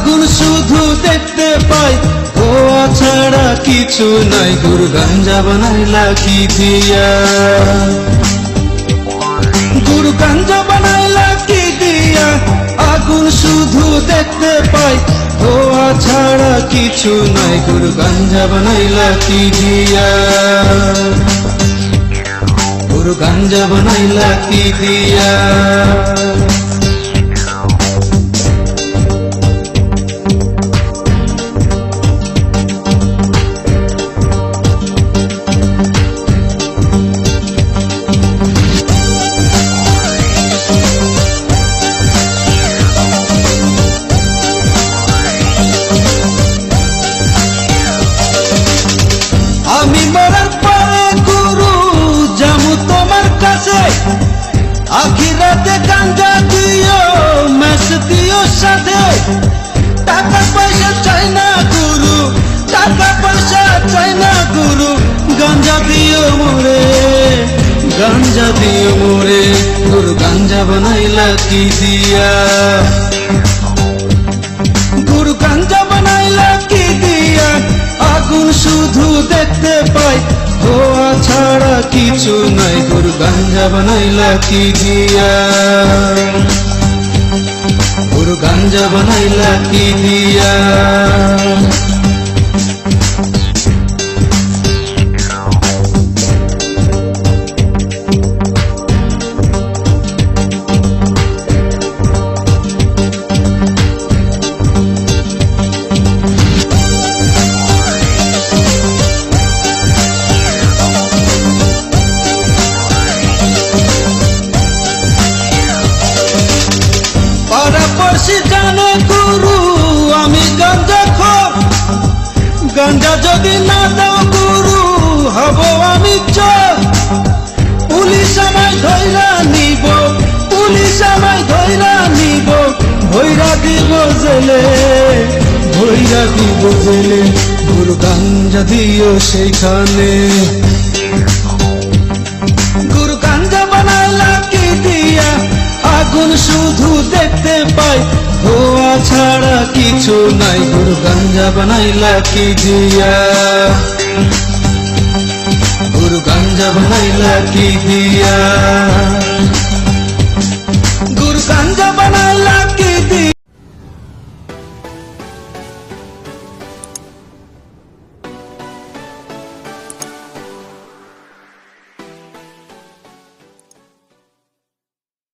আগুন শুধু দেখতে পাই। ধোয়া ছাড়া কিছু নাই, গুরু গাঞ্জা বানাইলা কি দিয়া। গুরু গাঞ্জা বানাইলা কি দিয়া, আগুন শুধু দেখতে পাই। ধোয়া ছাড়া কিছু নাই, গুরু গাঞ্জা বানাইলা কি দিয়া। গুরু গাঞ্জা বানাইলা কি দিয়া। গাঞ্জা দিও মোরে গুরু গাঞ্জা বানাইলা কি দিয়া। গুরু গাঞ্জা বানাইলা কি দিয়া, আগুন শুধু দেখতে পাই। ধোয়া ছাড়া কিছু নাই গুরু গাঞ্জা বানাইলা কি দিয়া। গুরু গাঞ্জা বানাইলা কি দিয়া। গুরু আমি গাঞ্জা খোর গাঞ্জা যদি না দাও গুরু, হব আমি চোর। পুলিশ আমায় ধৈরা নিব, পুলিশ আমায় ধৈরা নিব ভৈরা দিব জেলে ভৈরা দিব জেলে। গুরু গাঞ্জা দিও সেইখানে। ধোয়া ছাড়া কিছু নাই গুরু গাঞ্জা বানাইলা কি দিয়া? গুরু গাঞ্জা বানাইলা কি দিয়া?